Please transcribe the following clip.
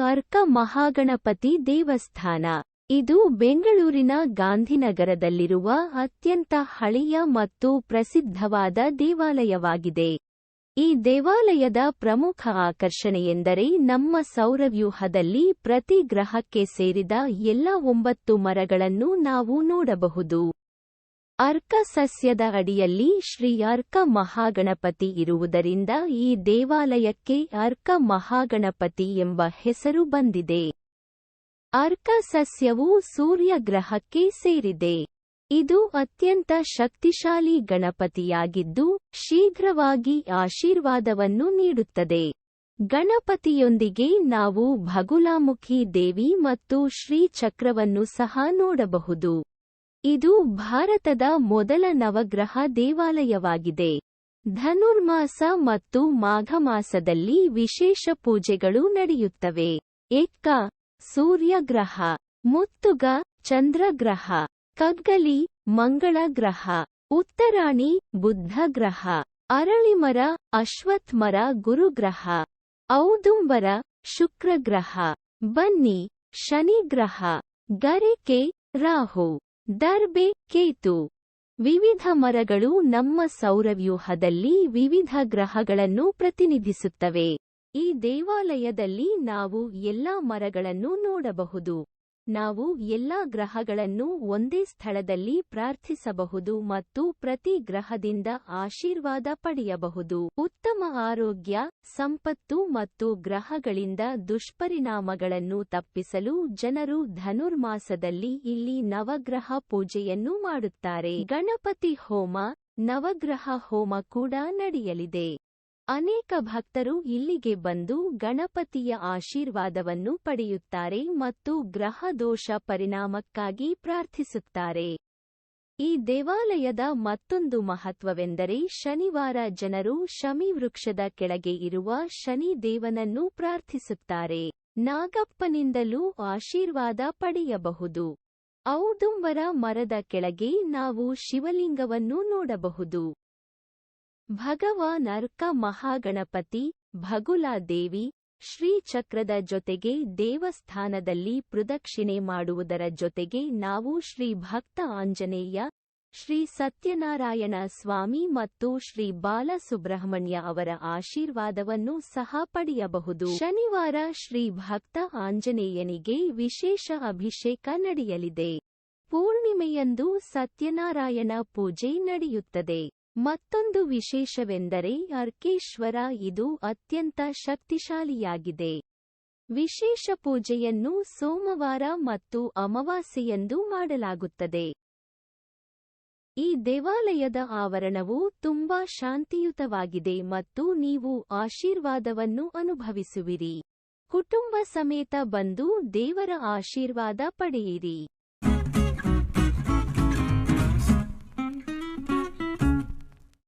ಅರ್ಕ ಮಹಾಗಣಪತಿ ದೇವಸ್ಥಾನ. ಇದು ಬೆಂಗಳೂರಿನ ಗಾಂಧಿನಗರದಲ್ಲಿರುವ ಅತ್ಯಂತ ಹಳೆಯ ಮತ್ತು ಪ್ರಸಿದ್ಧವಾದ ದೇವಾಲಯವಾಗಿದೆ. ಈ ದೇವಾಲಯದ ಪ್ರಮುಖ ಆಕರ್ಷಣೆಯೆಂದರೆ ನಮ್ಮ ಸೌರವ್ಯೂಹದಲ್ಲಿ ಪ್ರತಿ ಗ್ರಹಕ್ಕೆ ಸೇರಿದ ಎಲ್ಲ ಒಂಬತ್ತು ಮರಗಳನ್ನು ನಾವು ನೋಡಬಹುದು. ಅರ್ಕ ಸಸ್ಯದ ಅಡಿಯಲ್ಲಿ ಶ್ರೀ ಅರ್ಕ ಮಹಾಗಣಪತಿ ಇರುವುದರಿಂದ ಈ ದೇವಾಲಯಕ್ಕೆ ಅರ್ಕ ಮಹಾಗಣಪತಿ ಎಂಬ ಹೆಸರು ಬಂದಿದೆ. ಅರ್ಕ ಸಸ್ಯವು ಸೂರ್ಯ ಗ್ರಹಕ್ಕೆ ಸೇರಿದೆ. ಇದು ಅತ್ಯಂತ ಶಕ್ತಿಶಾಲಿ ಗಣಪತಿಯಾಗಿದ್ದು, ಶೀಘ್ರವಾಗಿ ಆಶೀರ್ವಾದವನ್ನು ನೀಡುತ್ತದೆ. ಗಣಪತಿಯೊಂದಿಗೆ ನಾವು ಭಗುಲಾಮುಖಿ ದೇವಿ ಮತ್ತು ಶ್ರೀ ಚಕ್ರವನ್ನು ಸಹ ನೋಡಬಹುದು. ಇದು ಭಾರತದ ಮೊದಲ ನವಗ್ರಹ ದೇವಾಲಯವಾಗಿದೆ. ಧನುರ್ಮಾಸ ಮತ್ತು ಮಾಘ ಮಾಸದಲ್ಲಿ ವಿಶೇಷ ಪೂಜೆಗಳು ನಡೆಯುತ್ತವೆ. ಎಕ್ಕ ಸೂರ್ಯಗ್ರಹ, ಮುತ್ತುಗ, ಚಂದ್ರಗ್ರಹ, ಕಗ್ಗಲಿ ಮಂಗಳ ಗ್ರಹ ಉತ್ತರಾಣಿ ಬುದ್ಧ ಗ್ರಹ ಅರಳಿಮರ ಅಶ್ವತ್ಮರ ಮರ ಗುರುಗ್ರಹ, ಔದುಂಬರ, ಶುಕ್ರಗ್ರಹ, ಬನ್ನಿ, ಶನಿಗ್ರಹ, ಗರಿಕೆ, ರಾಹು. ದರ್ಬೆ ಕೇತು. ವಿವಿಧ ಮರಗಳು ನಮ್ಮ ಸೌರವ್ಯೂಹದಲ್ಲಿ ವಿವಿಧ ಗ್ರಹಗಳನ್ನು ಪ್ರತಿನಿಧಿಸುತ್ತವೆ. ಈ ದೇವಾಲಯದಲ್ಲಿ ನಾವು ಎಲ್ಲಾ ಮರಗಳನ್ನು ನೋಡಬಹುದು. ನಾವು ಎಲ್ಲಾ ಗ್ರಹಗಳನ್ನು ಒಂದೇ ಸ್ಥಳದಲ್ಲಿ ಪ್ರಾರ್ಥಿಸಬಹುದು ಮತ್ತು ಪ್ರತಿ ಗ್ರಹದಿಂದ ಆಶೀರ್ವಾದ ಪಡೆಯಬಹುದು. ಉತ್ತಮ ಆರೋಗ್ಯ, ಸಂಪತ್ತು ಮತ್ತು ಗ್ರಹಗಳಿಂದ ದುಷ್ಪರಿಣಾಮಗಳನ್ನು ತಪ್ಪಿಸಲು ಜನರು ಧನುರ್ಮಾಸದಲ್ಲಿ ಇಲ್ಲಿ ನವಗ್ರಹ ಪೂಜೆಯನ್ನು ಮಾಡುತ್ತಾರೆ. ಗಣಪತಿ ಹೋಮ, ನವಗ್ರಹ ಹೋಮ ಕೂಡ ನಡೆಯಲಿದೆ. ಅನೇಕ ಭಕ್ತರು ಇಲ್ಲಿಗೆ ಬಂದು ಗಣಪತಿಯ ಆಶೀರ್ವಾದವನ್ನು ಪಡೆಯುತ್ತಾರೆ ಮತ್ತು ಗ್ರಹ ದೋಷ ಪರಿಣಾಮಕ್ಕಾಗಿ ಪ್ರಾರ್ಥಿಸುತ್ತಾರೆ. ಈ ದೇವಾಲಯದ ಮತ್ತೊಂದು ಮಹತ್ವವೆಂದರೆ ಶನಿವಾರ ಜನರು ಶಮಿ ವೃಕ್ಷದ ಕೆಳಗೆ ಇರುವ ಶನಿ ದೇವನನ್ನು ಪ್ರಾರ್ಥಿಸುತ್ತಾರೆ. ನಾಗಪ್ಪನಿಂದಲೂ ಆಶೀರ್ವಾದ ಪಡೆಯಬಹುದು. ಔದುಂಬರ ಮರದ ಕೆಳಗೆ ನಾವು ಶಿವಲಿಂಗವನ್ನು ನೋಡಬಹುದು. ಭಗವಾನ್ ನರ್ಕ ಮಹಾಗಣಪತಿ ಭಗುಲಾ ದೇವಿ ಶ್ರೀಚಕ್ರದ ಜೊತೆಗೆ ದೇವಸ್ಥಾನದಲ್ಲಿ ಪ್ರದಕ್ಷಿಣೆ ಮಾಡುವುದರ ಜೊತೆಗೆ ನಾವು ಶ್ರೀ ಭಕ್ತ ಆಂಜನೇಯ, ಶ್ರೀ ಸತ್ಯನಾರಾಯಣ ಸ್ವಾಮಿ ಮತ್ತು ಶ್ರೀ ಬಾಲಸುಬ್ರಹ್ಮಣ್ಯ ಅವರ ಆಶೀರ್ವಾದವನ್ನು ಸಹ ಪಡೆಯಬಹುದು. ಶನಿವಾರ ಶ್ರೀ ಭಕ್ತ ಆಂಜನೇಯನಿಗೆ ವಿಶೇಷ ಅಭಿಷೇಕ ನಡೆಯಲಿದೆ. ಪೂರ್ಣಿಮೆಯಂದು ಸತ್ಯನಾರಾಯಣ ಪೂಜೆ ನಡೆಯುತ್ತದೆ. ಮತ್ತೊಂದು ವಿಶೇಷವೆಂದರೆ ಅರ್ಕೇಶ್ವರ ಇದು ಅತ್ಯಂತ ಶಕ್ತಿಶಾಲಿಯಾಗಿದೆ. ವಿಶೇಷ ಪೂಜೆಯನ್ನು ಸೋಮವಾರ ಮತ್ತು ಅಮಾವಾಸ್ಯೆಯಂದು ಮಾಡಲಾಗುತ್ತದೆ. ಈ ದೇವಾಲಯದ ಆವರಣವು ತುಂಬಾ ಶಾಂತಿಯುತವಾಗಿದೆ ಮತ್ತು ನೀವು ಆಶೀರ್ವಾದವನ್ನು ಅನುಭವಿಸುವಿರಿ. ಕುಟುಂಬ ಸಮೇತ ಬಂದು ದೇವರ ಆಶೀರ್ವಾದ ಪಡೆಯಿರಿ.